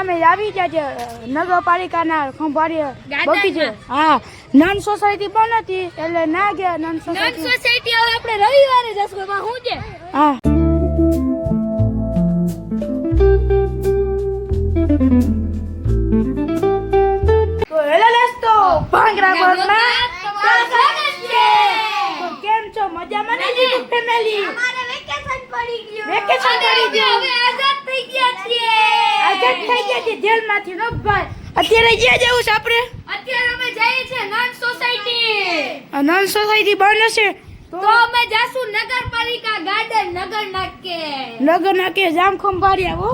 અમે આવી ગયા છે નગરપાલિકાના ખંભાળી બગીચે હા નાન સોસાયટી પણ હતી એટલે ના ગયા નન સોસાયટી. સોસાયટી હવે આપણે રવિવારે જશું એમાં શું છે? હા. તો હેલો દોસ્તો ભાંગરા ગોળમાં કેમ છો? મજામાં ને ફેમિલી અમારે વેકેશન પડી ગયું. વેકેશન પડી ગયું. હવે આઝાદ થઈ ગયા છીએ આઝાદ થઈ ગયા છે જેલમાંથી નો ભાઈ. અત્યારે ક્યાં જવું છે આપણે? અત્યારે અમે જઈએ છીએ નન સોસાયટી. આ નન સોસાયટી બંધ હશે. તો? અમે જાશું નગરપાલિકા ગાર્ડન નગર નાકે નગર નાકે જામ ખંભારી હો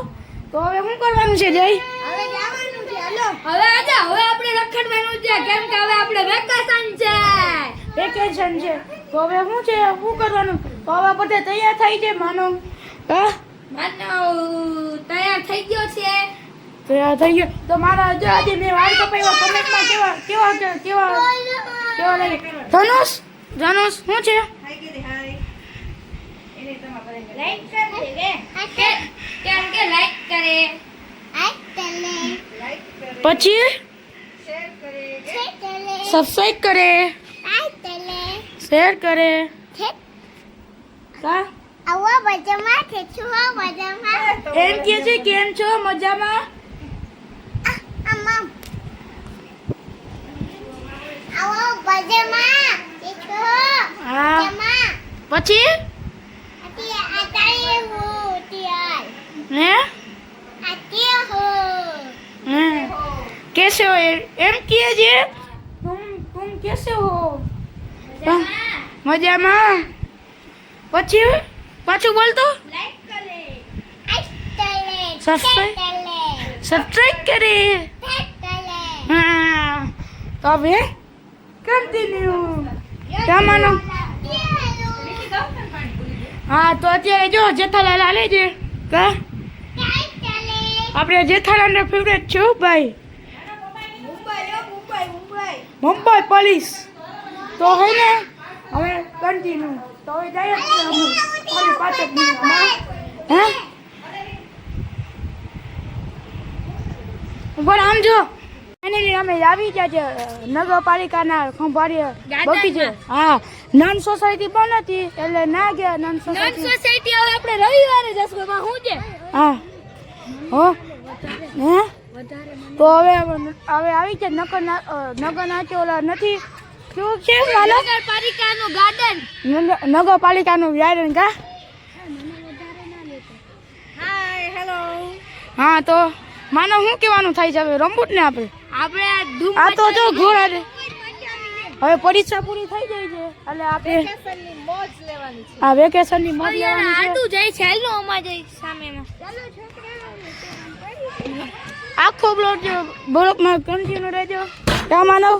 તો હવે શું કરવાનું છે જય? હવે જવાનું છે હલો. હવે આજા હવે આપણે રખડવાનું છે કેમ કે હવે આપણે વેકેશન છે. વેકેશન છે. તો હવે શું છે શું કરવાનું? તો હવે બધે તૈયાર થઈ છે માનો. હા? માનવ તૈયાર થઈ ગયો છે. તૈયાર થઈ ગયો. તો મારા જો આજે મેં વાળ કપાવ્યા કમેન્ટમાં કેવા કેવા કેવા કેવા લાગે? ધનુષ ધનુષ શું છે? લાઈક કરે કેમ કે લાઈક કરે. પછી? સબસ્ક્રાઈબ કરે. શેર કરે. કા આવા બજામાં છે છું હો બજામાં એમ કે છે કેમ છો મજામાં આમાં આવો બજામાં છે છું હા બજામાં પછી અતિ આતાએ હું તિયાર હે આતી હું હે कैसे हो એમ કહે છે તુમ તુમ कैसे हो મજામાં પછી પાછું બોલતો તો. કરે સબસ્ક્રાઇબ કરે. હા. તો હવે કન્ટિન્યુ તમારો હા તો અત્યારે જો જેઠાલાલ આલે છે. કા? આપણે જેઠાલાલનો ફેવરેટ છે ભાઈ. મુંબઈ પોલીસ. તો હે ને હવે કન્ટિન્યુ તો હવે જઈએ જ પાંચ જ હે? ઉપર આમ જો. ફાઇનલી અમે આવી ગયા છે નગરપાલિકાના ખંભાળી ગાર્ડનમાં. બગીચે. હા નાન સોસાયટી પણ હતી એટલે ના ગયા નાન સોસાયટી સોસાયટી. સોસાયટી હવે આપણે રવિવારે જશું એમાં શું છે? હા. હો? હે? તો હવે હવે આવી છે નગર નગર નાચોલા નથી. કેવું છે? વાલો નગરપાલિકાનું ગાર્ડન? નગરપાલિકાનું વ્યારણ કા? હાય હેલો હા તો માનો શું કહેવાનું થાય છે હવે? રમવું ને આપણે? આપણે આ તો જો ઘોડા રે હવે પરીક્ષા પૂરી થઈ ગઈ છે. એટલે આપણે વેકેશનની મોજ લેવાની છે. આ વેકેશનની મોજ લેવાની છે. આટું જાય છે. હાલો અમાર જઈ સામેમાં આખો બ્લોક જો બ્લોકમાં કન્ટિન્યુ રહેજો. ક્યાં માનવ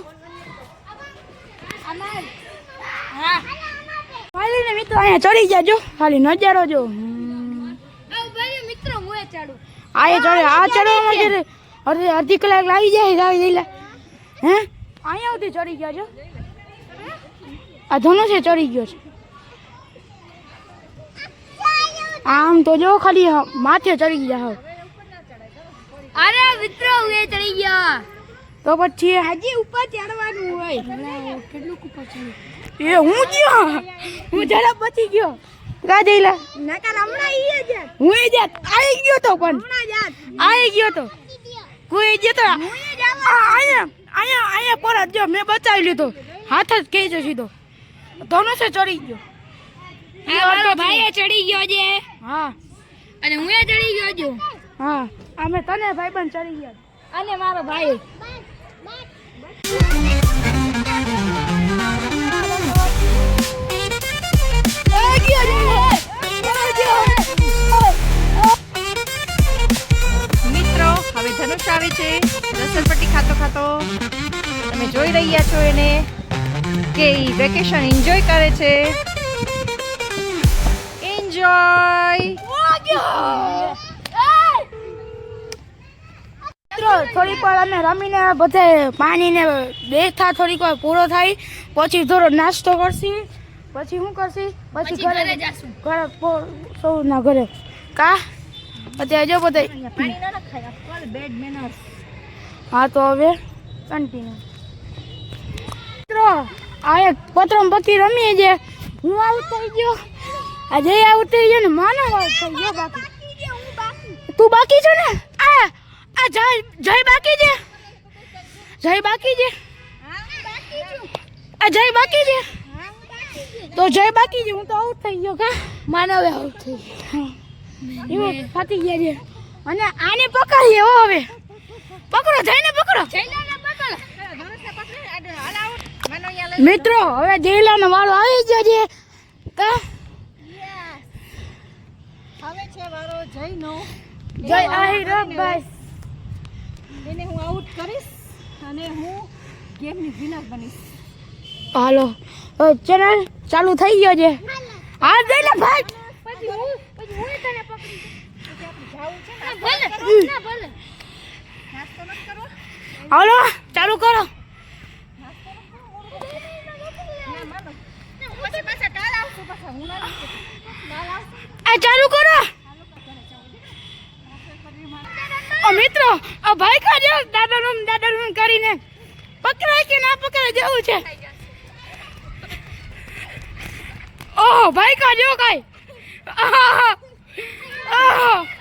હા મિત્રો અહીંયા ચડી જાજો. ખાલી નજારો જો. આ એ ચડે. આ ચડવામાં છે અડધી અડધી કલાક લાવી જાય લાગી જાય હે? અહીંયા સુધી ચડી ગયા જો. આ ધનુષ એ ચડી ગયો છે. આમ તો જો ખાલી માથે ચડી ગયા હોવ. અરે મિત્રો ચડી ગયા. તો પછી હજી ઉપર ચડવાનું હોય. કેટલું ઉપર ચડી એ હું ગયો? હું જરા બચી ગયો. ગાજેલા નકર હમણાં ઈ જ હું એ જ આવી ગયો તો પણ. આવી ગયો તો. કોઈ ગયો તો. અહીંયા અહીંયા અહીંયા પરત જો મેં બચાવી લીધો. હાથ જ કહી છે સીધો ધનુષે ચડી ગયો. આ મારો ભાઈ ચડી ગયો છે. હા. અને હું ચડી ગયો છું. હા. અમે તને ભાઈ પણ ચડી ગયા. અને મારો ભાઈ. રસલપટ્ટી ખાતો ખાતો તમે જોઈ રહ્યા છો એને કે ઈ વેકેશન એન્જોય કરે છે. એન્જોય મિત્રો થોડીક વાર અમે રમીને બધે પાણીને બેઠા થોડીક વાર પૂરો થાય પછી થોડો નાસ્તો કરશી પછી શું કરશી? પછી પછી ઘરે ઘરે જાશું. ઘરે પો- સૌના ઘરે. કા? અત્યારે જો બધા હા તો હવે કન્ટિન્યુ મિત્રો આ એક પત્રમ પક્કી રમીએ છે. હું આઉટ થઈ ગયો. આ જય આઉટ થઈ ગયો ને માનવ આઉટ થઈ ગયો બાકી. તું બાકી છો ને? આ આ જય જય બાકી છે. જય બાકી છે. આ જય બાકી છે. તો જય બાકી છે હું તો આઉટ થઈ ગયો કા? માનવ આઉટ થઈ ગયો. એવું ફાટી ગયા છે. અને આને પકડીએ હો હવે. પકડો જઈને પકડો. મિત્રો હવે જયલાનો વાળો આવી ગયો છે. કા? હવે છે વારો જયનો જય આહિર બસ. એને હું આઉટ કરીશ અને હું ગેમની વિનર બનીશ. હાલો ચેનલ ચાલુ થઈ ગયો છે. હા ભાઈ. પછી હું પછી હું તને પકડી. જાવું છે ને. ભલે ભલે નાસ્તો નથી કરવો હાલો, ચાલુ કરો ચાલુ કરો મિત્રો ભાઈ કા જો દાદા રૂમ દાદા રૂમ કરીને પકડાય કે ના પકડાય, જેવું છે ઓહ, ભાઈ કા કઈ આહ! આહ!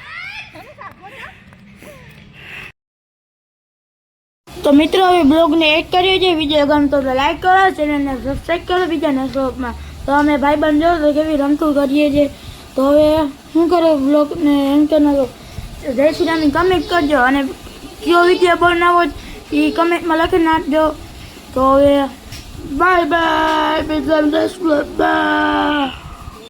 તો મિત્રો, હવે બ્લોગને એડ કર્યો છે વીડિયો ગમતો તો લાઈક કરો, ચેનલને સબસ્ક્રાઈબ કરો, બીજાના શોપમાં તો અમે ભાઈબંધ જો તો કેવી રમતું કરીએ છીએ. તો હવે શું કરો બ્લોગને એમ કે જય શ્રી રામની કમેન્ટ કરજો અને કયો વીડિયો બનાવો એ કમેન્ટમાં લખી નાખજો. તો હવે બાય બાય બીજા બાય